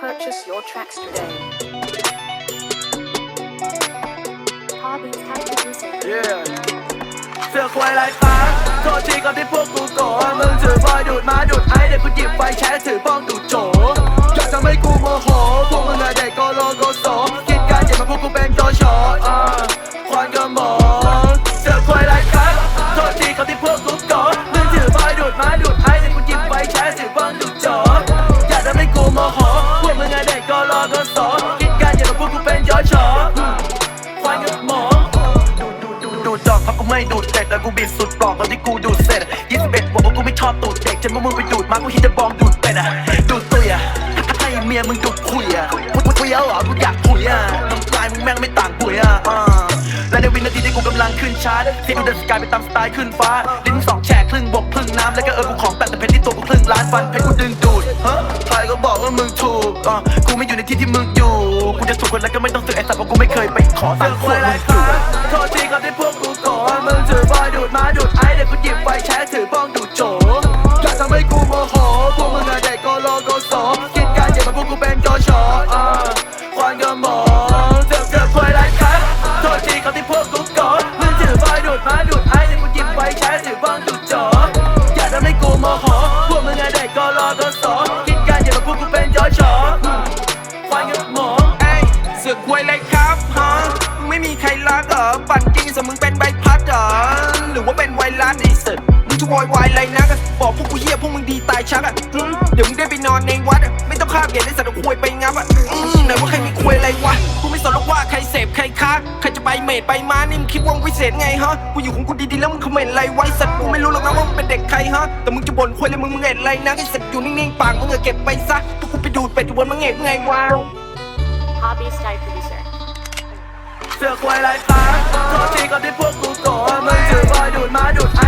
Purchase your tracks today. Hobbies High Producer. Yeah เสือกควายไรค้าโทษทีกับที่พวกกูโกรธมึงถือบอยดูดมาดูดไอเด็กกูหยิบไฟแช็ถือป้องดูดโจ แล้วกูบิดสุดปลอกตอนที่กูดูดเสร็จ21บอกว่ากูไม่ชอบตูดเด็กจนพวกมึงไปดูดมากูคิดจะบอมดูดเป็ดอะดูดตุยอะให้เมียมึงดูดคุยอะมึงคุยเอาเหรอกูอยากคุยอะน้ำลายมึงแม่งไม่ต่างปุ๋ยอะอ่าและในวินาทีที่กูกำลังขึ้นชาร์ตที่กูเดินสกายไปตามสไตล์ขึ้นฟ้าลิ้นสองแฉกครึ่งบกครึ่งน้ำแล้วก็เออกูของแต่แต่เพชรที่ตัวกูครึ่งล้านฟันเพชรกูดึงดูดฮะใครก็บอกว่ามึงถูกอะกูไม่อยู่ในที่ที่มึงอยู่กูจะถูกคนแล้วก็ไม่ต้องซื้อไอ้สัตว์เพราะกูไม่เคยไปขอตังค์พวกมึงอยู่โทษทีครับที่พวก รักเหรอปั่นจริงสมึงเป็นใบพัดเหรอหรือว่าเป็นไวรัสไอ้เสิร์มึงจะวอยวายอะไรนะก็บอกพวกกูเหี้ยพวกมึงดีตายชักอะอืมเดี๋ยวมึงได้ไปนอนในวัดอะไม่ต้องข้ามเหรียญไอ้สัตว์ควยไปงับอะอืมไหนว่าใครมีควยอะไรวะกูไม่สนหรอกว่าใครเสพใครค้าใครจะไปเมดไปมานี่มึงคิดว่างวิเศษไงฮะกูอยู่ของกูดีๆแล้วมึงคอมเมนต์อะไรไว้สัตว์กูไม่รู้หรอกนะว่ามึงเป็นเด็กใครฮะแต่มึงจะบ่นควยเลยมึงมึงเอ็ดอะไรนะไอ้สัตว์อยู่นิ่งๆปากมึงอะเก็บไปซะพวกกูไปดูดเป็ดอยู่บนมึงเอ็ดไงวะ Hobbies High Producer. เสือกควายไรค้าโทษทีก่อนที่พวกกูโกรธมึงถือบอยดูดมาดูดไอ